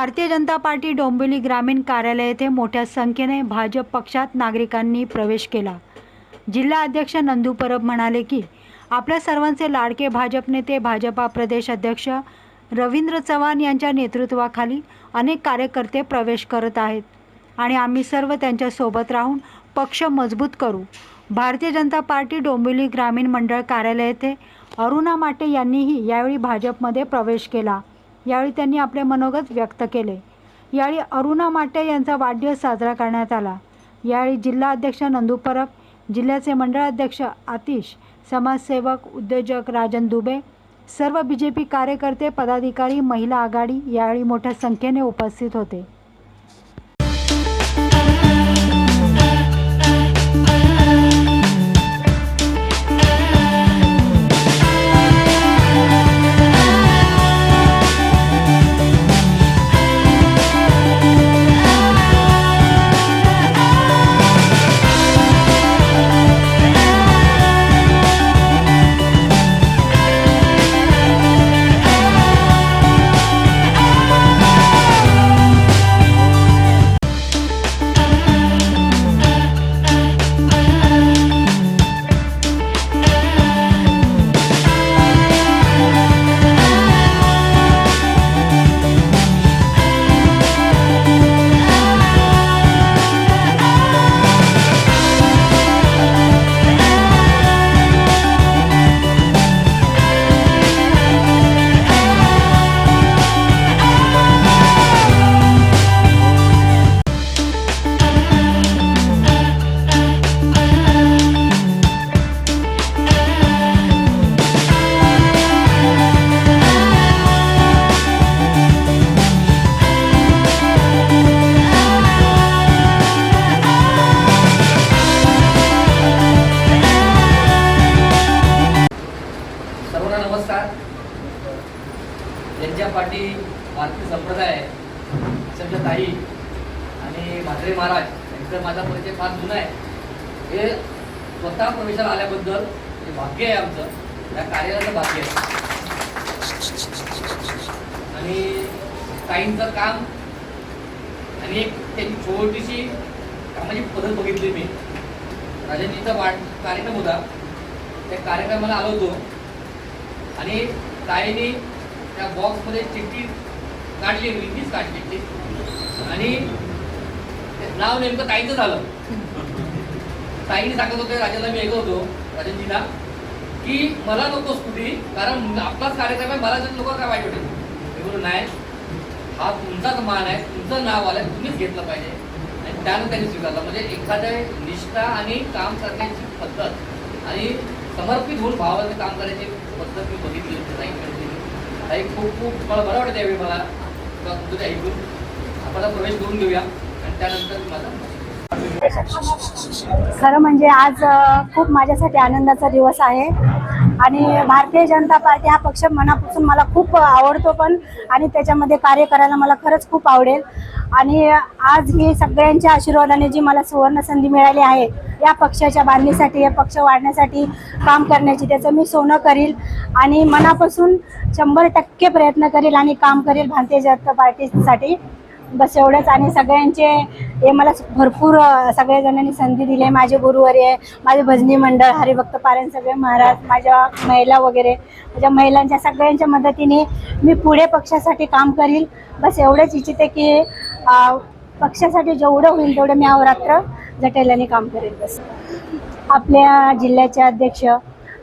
Bharatiya Janata party Dombivli ग्रामीण कार्यालय येथे मोठ्या संख्येने भाजप पक्षात नागरिकांनी प्रवेश केला. जिल्हा अध्यक्ष नंदू परब म्हणाले की आपल्या सर्वांचे लाडके भाजप नेते भाजपा प्रदेश अध्यक्ष रवींद्र चव्हाण यांच्या नेतृत्वाखाली अनेक कार्यकर्ते प्रवेश करत आहेत आणि आम्ही सर्व त्यांच्यासोबत राहून पक्ष मजबूत करू. भारतीय जनता पार्टी डोंबिवली ग्रामीण मंडळ कार्यालय येथे अरुणा माटे यांनीही यावेळी भाजपमध्ये प्रवेश केला. यावेळी त्यांनी आपले मनोगत व्यक्त केले. यावेळी अरुणा माटे यांचा वाढदिवस साजरा करण्यात आला. यावेळी जिल्हा अध्यक्ष नंदू परब जिल्ह्याचे मंडळ अध्यक्ष आतिश समाजसेवक उद्योजक राजन दुबे सर्व बी जे पी कार्यकर्ते पदाधिकारी महिला आघाडी यावेळी मोठ्या संख्येने उपस्थित होते. ज्यांच्या पाठी भारतीय संप्रदाय संत ताई आणि म्हात्रे महाराज यांचा माझा परिचय फार जुना आहे. हे स्वतः प्रवेशाला आल्याबद्दल हे भाग्य आहे आमचं. या कार्यालयाचं भाग्य आहे. आणि ताईंचं काम आणि एक त्यांची छोटीशी कामाची पद्धत बघितली मी. राजाजीचा वाट कार्यक्रम होता. त्या कार्यक्रमाला आलो होतो. आणि ताईने त्या बॉक्समध्ये चिठ्ठी काढली इंग्लिश काढली ती. आणि नाव नेमकं ताईचं झालं. ताईने सांगत होते राजाला मी ऐकत होतो राजनजीला की मला नको स्कूटी कारण आपलाच कार्यक्रम आहे मला जर लोक काय वाईट वाटेल? मी नाही हा तुमचाच मान आहे तुमचं नाव आलं तुम्हीच घेतलं पाहिजे. आणि त्यानं त्यांनी स्वीकारलं. म्हणजे एखाद्या निष्ठा आणि काम करण्याची पद्धत आणि समर्पित होऊन भावाने काम करायची पद्धत मी बघितली. ताई खूप खूप मला बरं वाटतं यावेळी मला. तुला तुझं ऐकून. आपण प्रवेश करून घेऊया. आणि त्यानंतर माझा खरं म्हणजे आज खूप माझ्यासाठी आनंदाचा दिवस आहे. आणि भारतीय जनता पार्टी हा पक्ष मनापासून मला खूप आवडतो पण आणि त्याच्यामध्ये कार्य करायला मला खरंच खूप आवडेल. आणि आज ही सगळ्यांच्या आशीर्वादाने जी मला सुवर्ण संधी मिळाली आहे या पक्षाच्या बांधणीसाठी या पक्ष वाढण्यासाठी काम करण्याची त्याचं मी सोनं करील. आणि मनापासून शंभर टक्के प्रयत्न करेल आणि काम करेल भारतीय जनता पार्टीसाठी. बस एवढंच आणि सगळ्यांचे हे मला भरपूर सगळ्या जणांनी संधी दिली आहे. माझे गुरुवारी आहे माझे भजनी मंडळ हरिभक्त पारायण सगळे महाराज माझ्या महिला वगैरे माझ्या महिलांच्या सगळ्यांच्या मदतीने मी पुढे पक्षासाठी काम करील. बस एवढंच इच्छिते की पक्षासाठी जेवढं होईल तेवढं मी अवरात्र जटेलाने काम करेल बस. आपल्या जिल्ह्याचे अध्यक्ष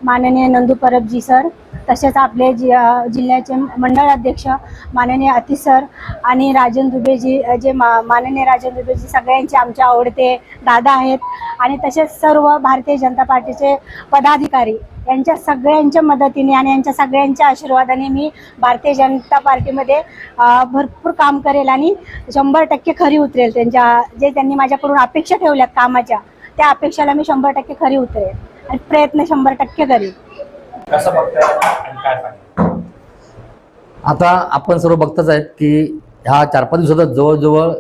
माननीय नंदू परबजी सर तसेच आपले जि जिल्ह्याचे मंडळ अध्यक्ष माननीय अतिश सर आणि राजन दुबेजी जे मा माननीय राजन दुबेजी सगळ्यांचे आमचे आवडते दादा आहेत. आणि तसेच सर्व भारतीय जनता पार्टीचे पदाधिकारी यांच्या सगळ्यांच्या मदतीने आणि यांच्या सगळ्यांच्या आशीर्वादाने मी भारतीय जनता पार्टीमध्ये भरपूर काम करेल आणि शंभर टक्के खरी उतरेल त्यांच्या जे त्यांनी माझ्याकडून अपेक्षा ठेवल्यात कामाच्या त्या अपेक्षेला मी शंभर टक्के खरी उतरेल आणि प्रयत्न शंभर टक्के करेल कसं बघताय आणि काय सांगताय आता आपण सर्व बघताच आहेत की ह्या चार पाच दिवसात जवळजवळ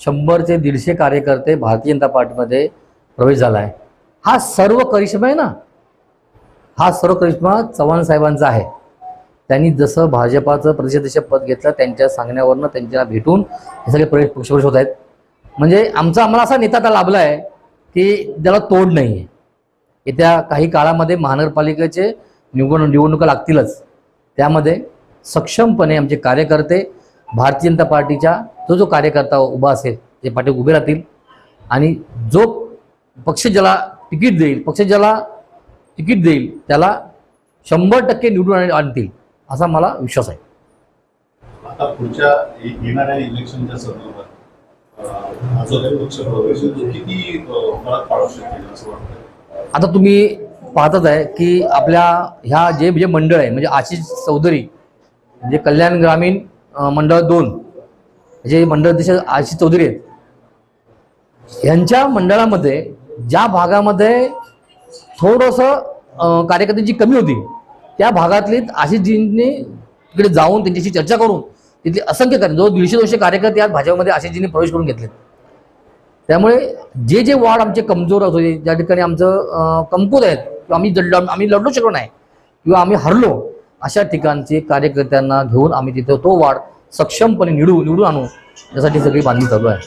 शंभर ते दीडशे कार्यकर्ते भारतीय जनता पार्टीमध्ये प्रवेश झाला आहे. हा सर्व करिश्मा आहे ना? हा सर्व करिश्मा चव्हाण साहेबांचा आहे. त्यांनी जसं भाजपाचं प्रदेशाध्यक्ष पद घेतलं त्यांच्या सांगण्यावरनं त्यांच्या भेटून हे सगळे प्रवेश पक्षप्रवेश होत आहेत. म्हणजे आमचा आम्हाला असा नेता आता लाभला आहे की ज्याला तोड नाही आहे येत्या काही काळामध्ये महानगरपालिकेचे निवडणूक निवडणुका लागतीलच. त्यामध्ये सक्षमपणे आमचे कार्यकर्ते भारतीय जनता पार्टीच्या जो जो कार्यकर्ता उभा असेल ते पाठी उभे राहतील आणि जो पक्ष ज्याला तिकीट देईल पक्ष ज्याला तिकीट देईल त्याला शंभर टक्के निवडून आण- आणतील असा मला विश्वास आहे. आता पुढच्या येणाऱ्या इलेक्शनच्या संदर्भात तो किती पाडू शकेल असं वाटतं आता तुम्ही पाहतच आहे की आपल्या ह्या जे जे मंडळ आहे म्हणजे आशिष चौधरी म्हणजे कल्याण ग्रामीण मंडळ दोन जे मंडळ अध्यक्ष आशिष चौधरी आहेत यांच्या मंडळामध्ये ज्या भागामध्ये थोडंसं कार्यकर्त्यांची कमी होती त्या भागातली आशिषजींनी तिकडे जाऊन त्यांच्याशी चर्चा करून तिथले असंख्य कार्य जो दीडशे दोनशे कार्यकर्ते आज भाजपमध्ये आशिषजींनी प्रवेश करून घेतले त्यामुळे जे जे वार्ड आमचे कमजोर होते ज्या ठिकाणी आमचं कमकुत आहेत किंवा आम्ही जड आम्ही लढलो शकलो नाही. किंवा आम्ही हरलो अशा ठिकाणचे कार्यकर्त्यांना घेऊन आम्ही तिथं तो वाढ सक्षमपणे निवडू निवडून आणू यासाठी सगळी बांधणी चालू आहे.